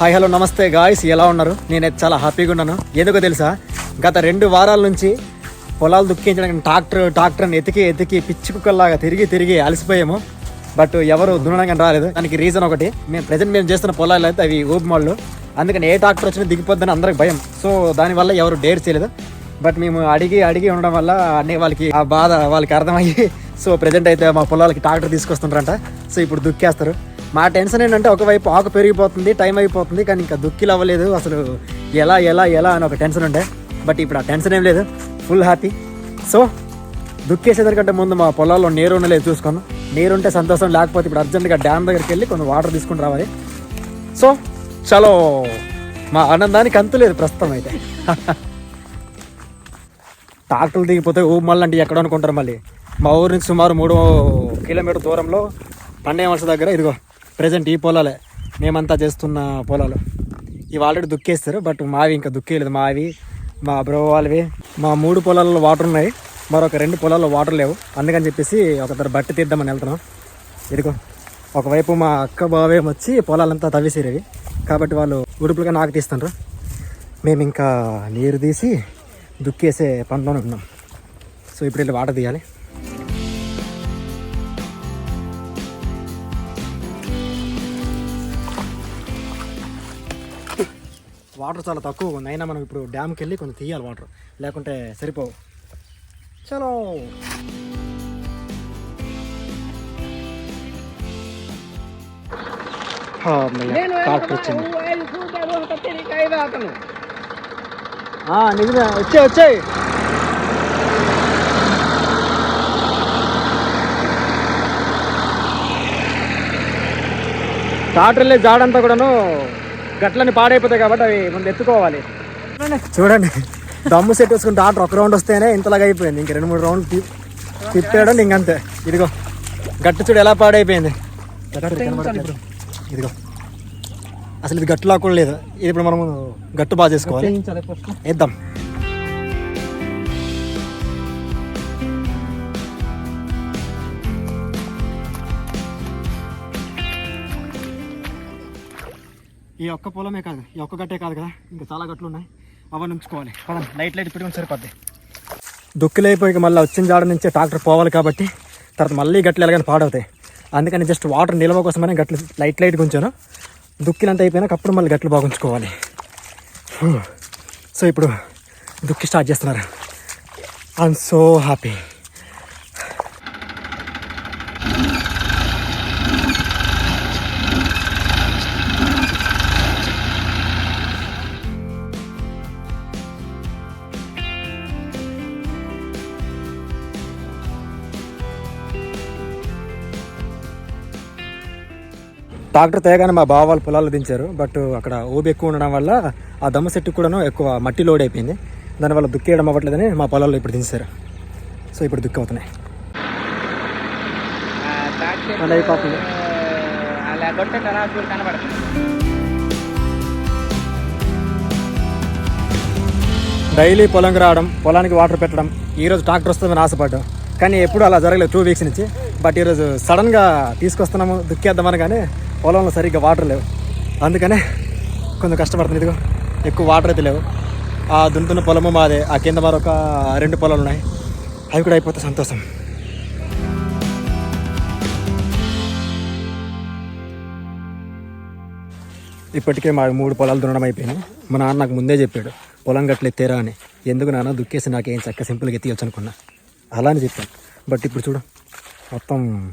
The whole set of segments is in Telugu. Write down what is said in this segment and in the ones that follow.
హాయ్ హలో నమస్తే గాయస్. ఎలా ఉన్నారు? నేనైతే చాలా హ్యాపీగా ఉన్నాను. ఎందుకో తెలుసా? గత రెండు వారాల నుంచి పొలాలు దుక్కించడానికి ట్రాక్టర్ ట్రాక్టర్ని ఎతికి ఎతికి పిచ్చి కుక్కల్లాగా తిరిగి తిరిగి అలసిపోయాము. బట్ ఎవరు దున్నడానికి రాలేదు. దానికి రీజన్ ఒకటి మేము ప్రజెంట్ మేము చేస్తున్న పొలాలు అయితే అవి ఊపిమాళ్ళు అందుకని ఏ ట్రాక్టర్ వచ్చినా దిగిపోద్దని అందరికి భయం. సో దానివల్ల ఎవరు డేర్ చేయలేదు. బట్ మేము అడిగి అడిగి ఉండడం వల్ల అన్ని వాళ్ళకి ఆ బాధ వాళ్ళకి అర్థమయ్యి సో ప్రజెంట్ అయితే మా పొలాలకి ట్రాక్టర్ తీసుకొస్తుంటారంట సో ఇప్పుడు దుక్కేస్తారు. మా టెన్షన్ ఏంటంటే ఒకవైపు ఆకు పెరిగిపోతుంది టైం అయిపోతుంది కానీ ఇంకా దుక్కిలు అవ్వలేదు. అసలు ఎలా ఎలా ఎలా అని ఒక టెన్షన్ ఉండే. బట్ ఇప్పుడు ఆ టెన్షన్ ఏం లేదు. ఫుల్ హ్యాపీ సో దుక్కేసేదానికంటే ముందు మా పొలాల్లో నీరు ఉండలేదు చూసుకుందాం. నీరు ఉంటే సంతోషం లేకపోతే ఇప్పుడు అర్జెంట్గా డ్యామ్ దగ్గరికి వెళ్ళి కొంచెం వాటర్ తీసుకుని రావాలి. సో చలో. మా ఆనందానికి అంతు లేదు ప్రస్తుతం అయితే. ట్రాక్టర్లు దిగిపోతే ఊమల్ అంటే ఎక్కడ అనుకుంటారు మళ్ళీ. మా ఊరు నుంచి సుమారు మూడు కిలోమీటర్ దూరంలో పండేమలస దగ్గర ఇదిగో ప్రజెంట్ ఈ పొలాలే. మేమంతా చేస్తున్న పొలాలు. ఇవి ఆల్రెడీ దుక్కేస్తారు బట్ మావి ఇంకా దుక్కేయలేదు. మావి మా బ్రో వాళ్ళవి. మా మూడు పొలాల్లో వాటర్ ఉన్నాయి. మరొక రెండు పొలాల్లో వాటర్ లేవు. అందుకని చెప్పేసి ఒకసారి బట్టి తీద్దామని వెళ్తున్నాం. ఇదిగో ఒకవైపు మా అక్క బావేం వచ్చి పొలాలంతా తవ్వేసేరేవి కాబట్టి వాళ్ళు ఉడుపులుగా నాకు తీస్తుండ్రు మేము ఇంకా నీరు తీసి దుక్కేసే పనిలోనే ఉన్నాం. సో ఇప్పుడు వెళ్ళి వాటర్ తీయాలి. వాటర్ చాలా తక్కువ ఉంది. అయినా మనం ఇప్పుడు డ్యామ్కి వెళ్ళి కొంచెం తీయాలి వాటర్. లేకుంటే సరిపోవు. చలో. ట్రాక్టర్ వచ్చింది. ఆ, నిజమే. వచ్చాయి వచ్చాయి. ట్రాక్టర్లే జాడంతా కూడాను గట్లని పాడైపోతాయి కాబట్టి అవి ముందు ఎత్తుకోవాలి. చూడండి దమ్ము సెట్ వేసుకుని ట్రాక్టర్ ఒక రౌండ్ వస్తేనే ఇంతలాగా అయిపోయింది. ఇంక రెండు మూడు రౌండ్లు తి- తిప్పాడు ఇంకంతే ఇదిగో గట్టు చూడు ఎలా పాడైపోయింది. గట్టు. ఇదిగో. అసలు ఇది గట్టులా కూడా లేదు. ఇది ఇప్పుడు మనము గట్టు బాగా చేసుకోవాలి. వేద్దాం ఈ ఒక్క పొలమే కాదు ఈ ఒక్క గట్టే కాదు కదా? ఇంకా చాలా గట్లు ఉన్నాయి అవన్నీ ఉంచుకోవాలి. పదం లైట్ లైట్ పెట్టుకుని సరిపోద్ది దుక్కులైపోయి మళ్ళీ వచ్చిన జాడ నుంచే ట్రాక్టర్ పోవాలి కాబట్టి తర్వాత మళ్ళీ గట్లు ఎలాగని పాడవుతాయి. అందుకని జస్ట్ వాటర్ నిల్వ కోసమనే గట్లు లైట్ లైట్గా ఉంచాను. దుక్కిలంతా అయిపోయినాక అప్పుడు మళ్ళీ గట్లు బాగుంచుకోవాలి సో ఇప్పుడు దుక్కి స్టార్ట్ చేస్తున్నారు. ఐఎమ్ సో హ్యాపీ ట్రాక్టర్ తేగానే మా బావ వాళ్ళు పొలాలు దించారు. బట్ అక్కడ ఊబి ఎక్కువ ఉండడం వల్ల ఆ దమ్మ సెట్టు కూడాను ఎక్కువ మట్టి లోడ్ అయిపోయింది. దానివల్ల దుక్కేయడం అవ్వట్లేదని మా పొలాల్లో ఇప్పుడు దించారు. సో ఇప్పుడు దుక్కి అవుతున్నాయి అలా కొట్టే కనబడుతుంది డైలీ పొలంకి రావడం పొలానికి వాటర్ పెట్టడం ఈరోజు ట్రాక్టర్ వస్తుందని ఆశపడ్డాం. కానీ ఎప్పుడు అలా జరగలేదు టూ వీక్స్ నుంచి. బట్ ఈరోజు సడన్గా తీసుకొస్తున్నాము దుక్కేద్దామని కానీ పొలంలో సరిగ్గా వాటర్ లేవు. అందుకనే కొంచెం కష్టపడుతుంది. ఇదిగో ఎక్కువ వాటర్ అయితే లేవు. ఆ దున్నుతున్న పొలము మాదే. ఆ కింద మరొక రెండు పొలాలు ఉన్నాయి. అవి కూడా అయిపోతే సంతోషం. ఇప్పటికే మా మూడు పొలాలు దున్నడం అయిపోయినాయి. మా నాన్న నాకు ముందే చెప్పాడు పొలం గట్లెత్తేరా అని. ఎందుకు నాన్న? దుక్కేసి నాకేం చక్క సింపుల్గా ఎత్తియొచ్చు అనుకున్నా. అలా అని చెప్పాను. బట్ ఇప్పుడు చూడు మొత్తం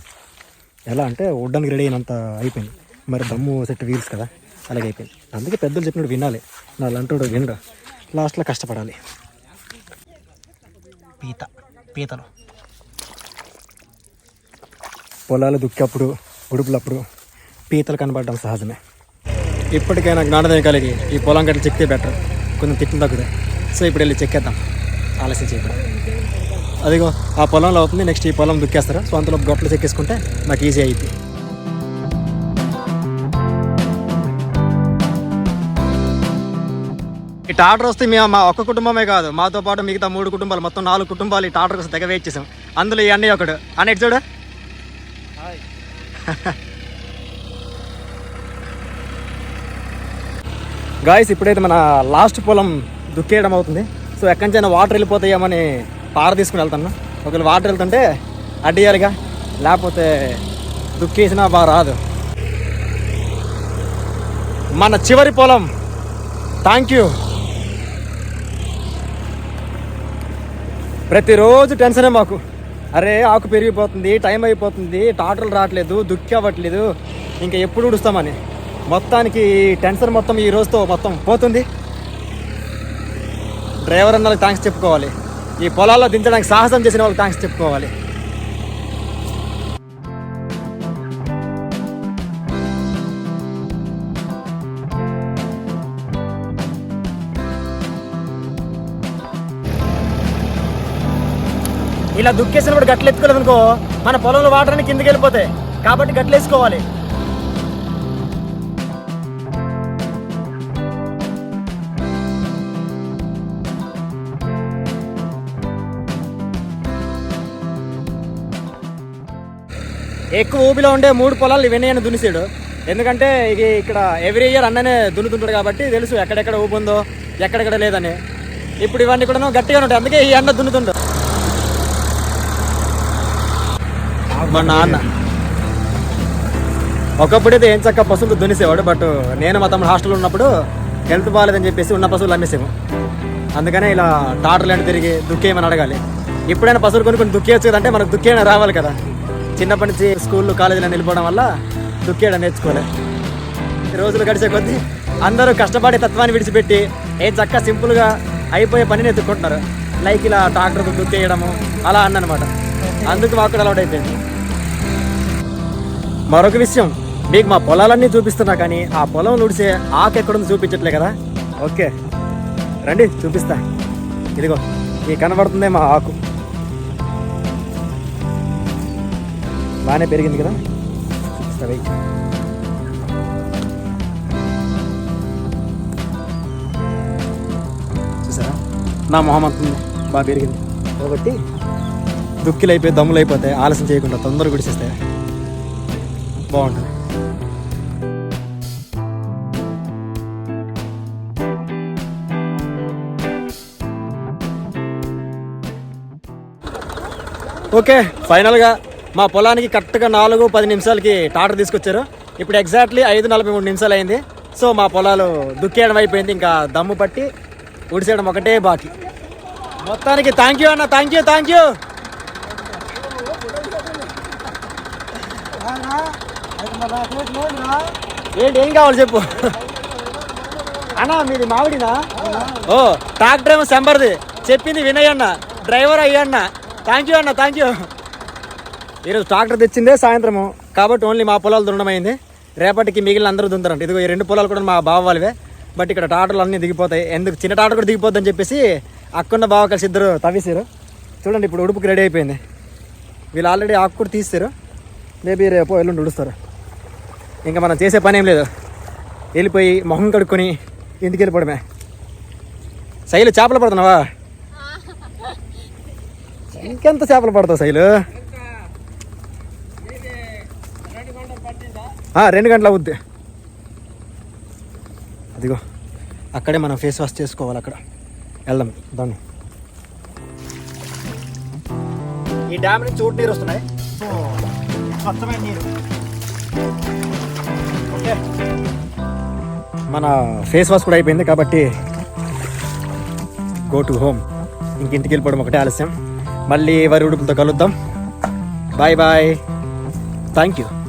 ఎలా అంటే ఉడ్డానికి రెడీ అయినంత అయిపోయింది. మరి దమ్ము సెట్ వీల్స్ కదా అలాగే అయిపోయింది. అందుకే పెద్దలు చెప్పినట్టు వినాలి. నా అంటాడు వినడు. లాస్ట్లో కష్టపడాలి. పీత పీతలు. పొలాలు దుక్కేప్పుడు ఉడుపులప్పుడు పీతలు కనబడడం సహజమే. ఇప్పటికైనా జ్ఞానదయం కలిగి ఈ పొలం గట్ల చెక్తే బెటర్ కొంచెం తిట్టిన తగ్గుతాయి. సో ఇప్పుడు వెళ్ళి చెక్కేద్దాం. ఆలస్యం చేయకుండా. అదిగో ఆ పొలంలో అవుతుంది నెక్స్ట్ ఈ పొలం దుక్కేస్తారు. సో అంతలో గొప్పలు చెక్కేసుకుంటే నాకు ఈజీ అయ్యింది ఈ టాటర్ వస్తే మేము మా ఒక్క కుటుంబమే కాదు మాతో పాటు మిగతా మూడు కుటుంబాలు మొత్తం నాలుగు కుటుంబాలు ఈ టాటర్ కోసం తెగ వెయిట్ చేసాం. అందులో ఈ అన్నయ్య ఒకడు. అన్నట్టు చూడు. గాయస్ ఇప్పుడైతే మన లాస్ట్ పొలం దుక్కేయడం అవుతుంది. సో ఎక్కడి నుంచైనా వాటర్ వెళ్ళిపోతాయేమని పార తీసుకుని వెళ్తాను ఒకవేళ వాటర్ వెళ్తుంటే అడ్డేయాలిగా. లేకపోతే దుక్కేసినా బాగా రాదు. మన చివరి పొలం. థ్యాంక్ యూ ప్రతిరోజు టెన్షనే మాకు. అరే ఆకు పెరిగిపోతుంది టైం అయిపోతుంది టాటలు రావట్లేదు దుక్కి అవ్వట్లేదు ఇంకా ఎప్పుడు ఉడుస్తామని మొత్తానికి టెన్షన్ మొత్తం ఈ రోజుతో మొత్తం పోతుంది. డ్రైవర్ అన్నలకు థ్యాంక్స్ చెప్పుకోవాలి. ఈ పొలాల్లో దించడానికి సాహసం చేసిన వాళ్ళకి థ్యాంక్స్ చెప్పుకోవాలి. ఇలా దుక్కేసినప్పుడు గట్లు అనుకో మన పొలంలో వాటర్ కిందకి వెళ్ళిపోతాయి. కాబట్టి గట్లు ఎక్కువ ఊపిలో ఉండే మూడు పొలాలు ఇవన్నీ అని దున్నిసాడు. ఎందుకంటే ఇది ఇక్కడ ఎవ్రీ ఇయర్ అన్ననే దున్నుతుంటాడు కాబట్టి తెలుసు ఎక్కడెక్కడ ఊపు ఉందో ఎక్కడెక్కడ లేదని. ఇప్పుడు ఇవన్నీ కూడా గట్టిగా ఉంటాయి. అందుకే ఈ అన్న దున్నుతుండు. మా నాన్న. ఒకప్పుడైతే ఏం చక్క పశువులు దున్నిసేవాడు బట్ నేను మా తమ్ముడు హాస్టల్లో ఉన్నప్పుడు హెల్త్ బాగాలేదని చెప్పేసి ఉన్న పశువులు అమ్మేసాము అందుకనే ఇలా టాటర్లు అంటే తిరిగి దుక్కేయమని అడగాలి. ఎప్పుడైనా పశువులు కొనుక్కొని దుక్కేయచ్చు కదంటే మనకు దుక్కేయడం రావాలి కదా. చిన్నప్పటి నుంచి స్కూళ్ళు కాలేజీలో నిలబడడం వల్ల దుక్కేయడం నేర్చుకోలే. రోజులు గడిచే కొద్దీ అందరూ కష్టపడే తత్వాన్ని విడిచిపెట్టి ఏ చక్క సింపుల్గా అయిపోయే పనిని ఎత్తుకుంటున్నారు లైక్ ఇలా ట్రాక్టర్ దుక్కేయడము అలా అన్నమాట. అందుకు మాకు కూడా అలవాటు అయిపోయింది. మరొక విషయం మీకు మా పొలాలన్నీ చూపిస్తున్నా కానీ ఆ పొలం నుడిసే ఆకు ఎక్కడుంది చూపించట్లే కదా? ఓకే. రండి చూపిస్తా. ఇదిగో ఈ కనబడుతుందే మా ఆకు. బాగానే పెరిగింది కదా? చూపిస్తా వెయిట్ చూసారా? నా మొహం అంతుంది బాగా పెరిగింది. కాబట్టి దుక్కిలు అయిపోయి దమ్ములు అయిపోతాయి ఆలస్యం చేయకుండా తొందరగా గుడిసేస్తాయి బాగుంటుంది. ఓకే ఫైనల్గా మా పొలానికి కరెక్ట్గా నాలుగు పది నిమిషాలకి టాటర్ తీసుకొచ్చారు. ఇప్పుడు ఎగ్జాక్ట్లీ ఐదు నలభై మూడు నిమిషాలు అయింది సో మా పొలాలు దుక్కేయడం అయిపోయింది. ఇంకా దమ్ము పట్టి ఉడిసేయడం ఒకటే బాకీ. మొత్తానికి థ్యాంక్ యూ అన్న థ్యాంక్ యూ థ్యాంక్ యూ ఏంటి ఏం కావాలి చెప్పు? అన్నా మీది మామిడినా ఓ ట్రాక్టర్ ఏమో సెంబర్ది చెప్పింది వినయ్ అన్న డ్రైవర్ అయ్యన్న థ్యాంక్ యూ అన్న థ్యాంక్ యూ ఈరోజు ట్రాక్టర్ తెచ్చిందే సాయంత్రము. కాబట్టి ఓన్లీ మా పొలాలు దున్నడం అయింది. రేపటికి మిగిలిన అందరూ దుంతారంట ఇదిగో ఈ రెండు పొలాలు కూడా మా బావ వాళ్ళవే. బట్ ఇక్కడ టాటర్లు అన్నీ దిగిపోతాయి. ఎందుకు? చిన్న టాటర్ కూడా దిగిపోద్దని చెప్పేసి అక్కున్న బావ కలిసి ఇద్దరు తవ్వేసారు చూడండి ఇప్పుడు ఉడుపుకి రెడీ అయిపోయింది. వీళ్ళు ఆల్రెడీ ఆకు కూడా తీస్తారు మేబీ రేపు ఎల్లుండి ఉడుస్తారు. ఇంకా మనం చేసే పని ఏం లేదు. వెళ్ళిపోయి మొహం కడుక్కొని ఇంటికి వెళ్ళిపోవడమే. శైలు చేపలు పడుతున్నావా? ఇంకెంత చేపలు పడతావు శైలు? రెండు గంటల అవుద్ది. అదిగో. అక్కడే మనం ఫేస్ వాష్ చేసుకోవాలి అక్కడ. వెళ్దాం దాన్ని. ఈ డ్యామ్ నుంచి చూడు నీరు వస్తున్నాయి. సో స్వచ్ఛమైన నీరు. ఓకే. మన ఫేస్ వాష్ కూడా అయిపోయింది కాబట్టి గో టు హోమ్. ఇంక ఇంటికి వెళ్ళిపోవడం ఒకటే ఆలస్యం. మళ్ళీ వరి ఉడుపులతో కలుద్దాం. Bye bye. Thank you.